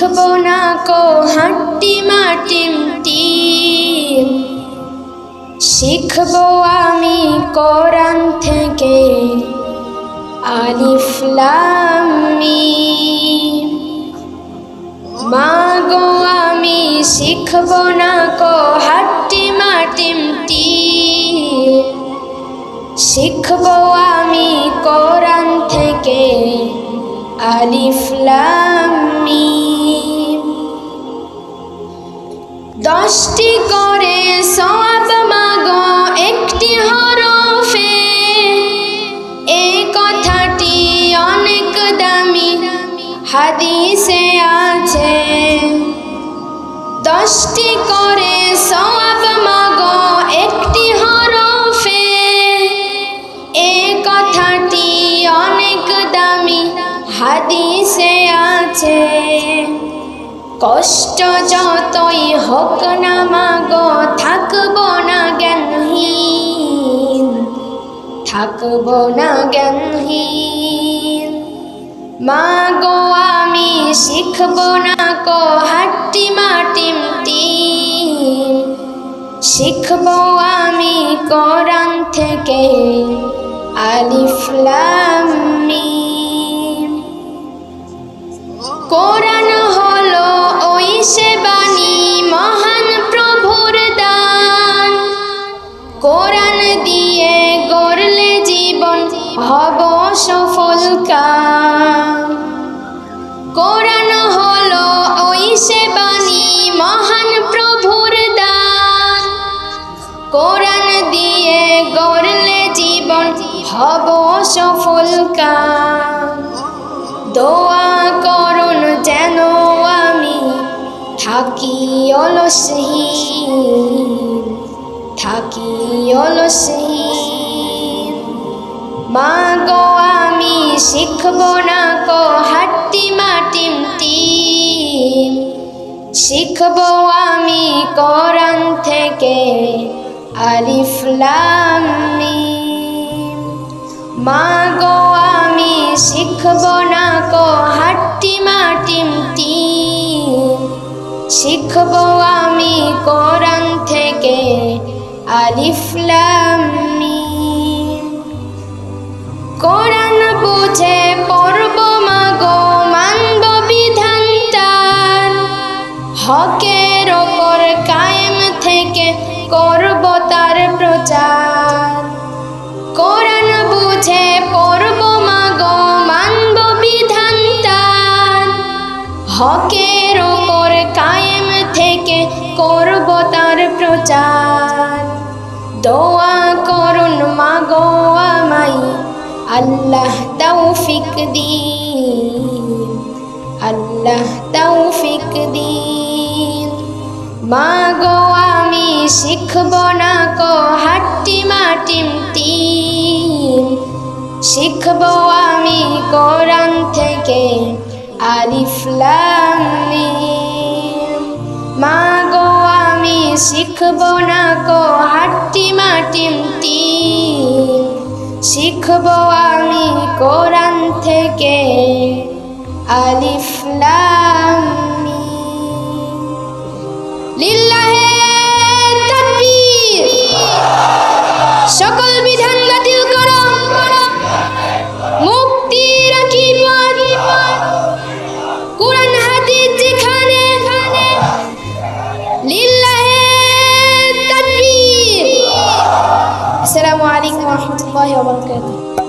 শিখব না কো হাট্টি মাটিমটি শিখব আমি কোরআন থেকে আলিফ লাম মিম। মাগো আমি শিখব না কো হাট্টি মাটিমটি শিখব আমি কোরআন থেকে আলিফ দশটি করে সওয়াব মাগো, একটি হরফে। এ কথাটি অনেক দামি, হাদিসে আছে। কষ্ট যতই হোক না মাগ, থাকব না জ্ঞানহীন, থাকব না জ্ঞানহীন। মাগো, আমি শিখব না কো, হাট্টি মাটিমটি শিখব আমি কোরআন থেকে আলিফ লাম মিম। কোরআন হলো ওই সে বাণী মহান প্রভুর দান। কোরআন দিয়ে গড়লে জীবন হব সফল কাম কোরআন দিয়ে গড়লে জীবন হব সফল দোয়া করুন যেন আমি থাকি অলসহীন থাকি অলসহীন। মা গো আমি শিখব না কো হাট্টি মাটিমটি শিখব আমি কোরআন থেকে আলিফ লাম মা গো আমি শিখব না কো হাট্টি মাটিমটি শিখব আমি কোরআন থেকে আলিফ লাম কোরআন বুঝে পড়ব মাগো, মানব বিধানটার হকের ওপর কায়েম থেকে করব তার প্রচার। কোরআন বুঝে পড়ব মাগো, মানব বিধানটার হকের ওপর কায়েম থেকে করব তার প্রচার। দোয়া করুন মাগো আমাই আল্লাহ তৌফিক দিন। আল্লাহ তৌফিক দিন। মাগো শিখব না কো হাট্টি মাটিমটি শিখব আমি কোরআন থেকে আলিফ লাম মিম মাগো আমি শিখব না কো হাট্টি মাটিমটি শিখব আমি কোরআন থেকে আলিফ কোরআন হাদিস যেখানে লিল্লাহে তাকবীর। আসসালামু আলাইকুম ওয়া রাহমাতুল্লাহি ওয়া বারাকাতুহু।